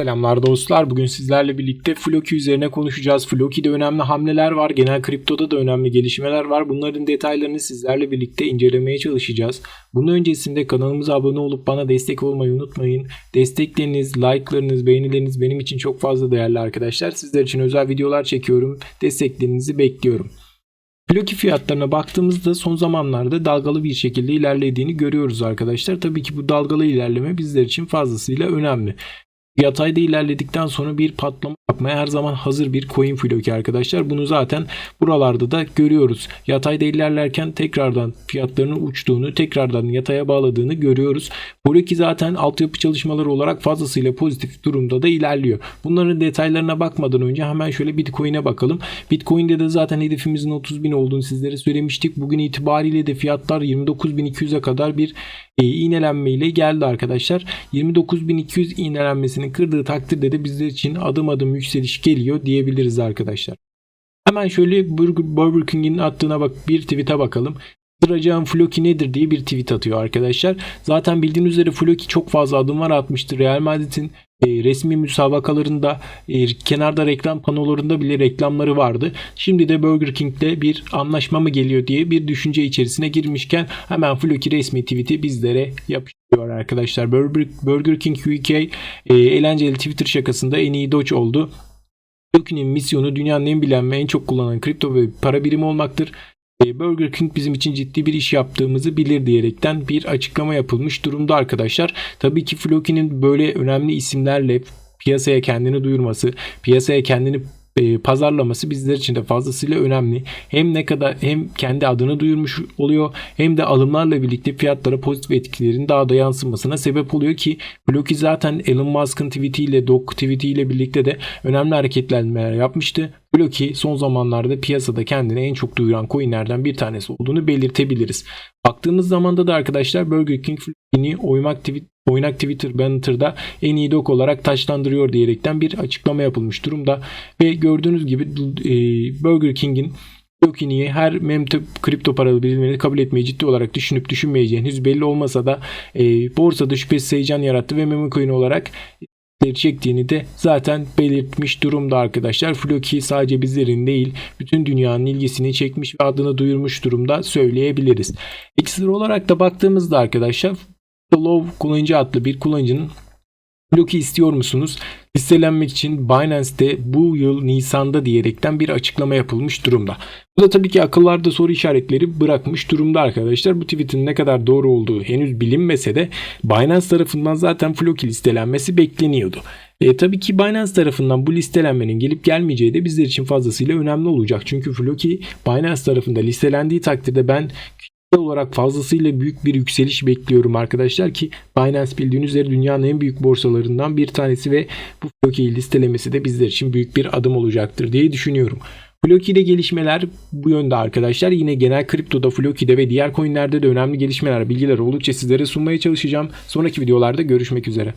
Selamlar dostlar. Bugün sizlerle birlikte Floki üzerine konuşacağız. Floki'de önemli hamleler var. Genel kriptoda da önemli gelişmeler var. Bunların detaylarını sizlerle birlikte incelemeye çalışacağız. Bunun öncesinde kanalımıza abone olup bana destek olmayı unutmayın. Destekleriniz, like'larınız, beğenileriniz benim için çok fazla değerli arkadaşlar. Sizler için özel videolar çekiyorum. Desteklerinizi bekliyorum. Floki fiyatlarına baktığımızda son zamanlarda dalgalı bir şekilde ilerlediğini görüyoruz arkadaşlar. Tabii ki bu dalgalı ilerleme bizler için fazlasıyla önemli. Yatayda ilerledikten sonra bir patlama yapmaya her zaman hazır bir coin floki arkadaşlar. Bunu zaten buralarda da görüyoruz. Yatayda ilerlerken tekrardan fiyatlarının uçtuğunu, tekrardan yataya bağladığını görüyoruz. Floki zaten altyapı çalışmaları olarak fazlasıyla pozitif durumda da ilerliyor. Bunların detaylarına bakmadan önce hemen şöyle Bitcoin'e bakalım. Bitcoin'de de zaten hedefimizin 30 bin olduğunu sizlere söylemiştik. Bugün itibariyle de fiyatlar 29.200'e kadar bir e, iğnelenme ile geldi arkadaşlar. 29.200 iğnelenmesini kırdığı takdirde de bizler için adım adım yükseliş geliyor diyebiliriz arkadaşlar. Hemen şöyle Burger, Burger King'in attığına bak bir tweet'e bakalım. Sıracağım Floki nedir diye bir tweet atıyor arkadaşlar. Zaten bildiğiniz üzere Floki çok fazla adımlar atmıştı. Real Madrid'in e, resmi müsabakalarında e, kenarda reklam panolarında bile reklamları vardı. Şimdi de Burger King'de bir anlaşma mı geliyor diye bir düşünce içerisine girmişken hemen Floki resmi tweet'i bizlere yapıştırıyor arkadaşlar. Burger, King UK e, eğlenceli Twitter şakasında en iyi Doge oldu. Floki'nin misyonu dünyanın en bilen ve en çok kullanılan kripto ve para birimi olmaktır. E, Burger King bizim için ciddi bir iş yaptığımızı bilir diyerekten bir açıklama yapılmış durumda arkadaşlar. Tabii ki Floki'nin böyle önemli isimlerle piyasaya kendini duyurması, piyasaya kendini e, pazarlaması bizler için de fazlasıyla önemli. Hem ne kadar hem kendi adını duyurmuş oluyor hem de alımlarla birlikte fiyatlara pozitif etkilerin daha da yansımasına sebep oluyor ki Bloki zaten Elon Musk'ın tweetiyle, Doge tweetiyle birlikte de önemli hareketlenmeler yapmıştı. Bloki son zamanlarda piyasada kendini en çok duyuran coinlerden bir tanesi olduğunu belirtebiliriz. Baktığımız zamanda da arkadaşlar Burger King Floki'ni oynak Twitter Banner'da en iyi dok olarak taçlandırıyor diyerekten bir açıklama yapılmış durumda. Ve gördüğünüz gibi e, Burger King'in Floki'ni her memte kripto paralı birimleri kabul etmeyi ciddi olarak düşünüp düşünmeyeceğini henüz belli olmasa da e, borsada şüphesiz heyecan yarattı ve meme coin olarak çektiğini de zaten belirtmiş durumda arkadaşlar. Floki sadece bizlerin değil bütün dünyanın ilgisini çekmiş ve adını duyurmuş durumda söyleyebiliriz. Ekstra olarak da baktığımızda arkadaşlar Love kullanıcı adlı bir kullanıcının Bloki istiyor musunuz? Listelenmek için Binance'te bu yıl Nisan'da diyerekten bir açıklama yapılmış durumda. Bu da tabii ki akıllarda soru işaretleri bırakmış durumda arkadaşlar. Bu tweetin ne kadar doğru olduğu henüz bilinmese de Binance tarafından zaten Floki listelenmesi bekleniyordu. E, tabii ki Binance tarafından bu listelenmenin gelip gelmeyeceği de bizler için fazlasıyla önemli olacak. Çünkü Floki Binance tarafında listelendiği takdirde ben olarak fazlasıyla büyük bir yükseliş bekliyorum arkadaşlar ki Binance bildiğiniz üzere dünyanın en büyük borsalarından bir tanesi ve bu Floki'yi listelemesi de bizler için büyük bir adım olacaktır diye düşünüyorum. Floki'de gelişmeler bu yönde arkadaşlar. Yine genel kriptoda, Floki'de ve diğer coinlerde de önemli gelişmeler, bilgiler oldukça sizlere sunmaya çalışacağım. Sonraki videolarda görüşmek üzere.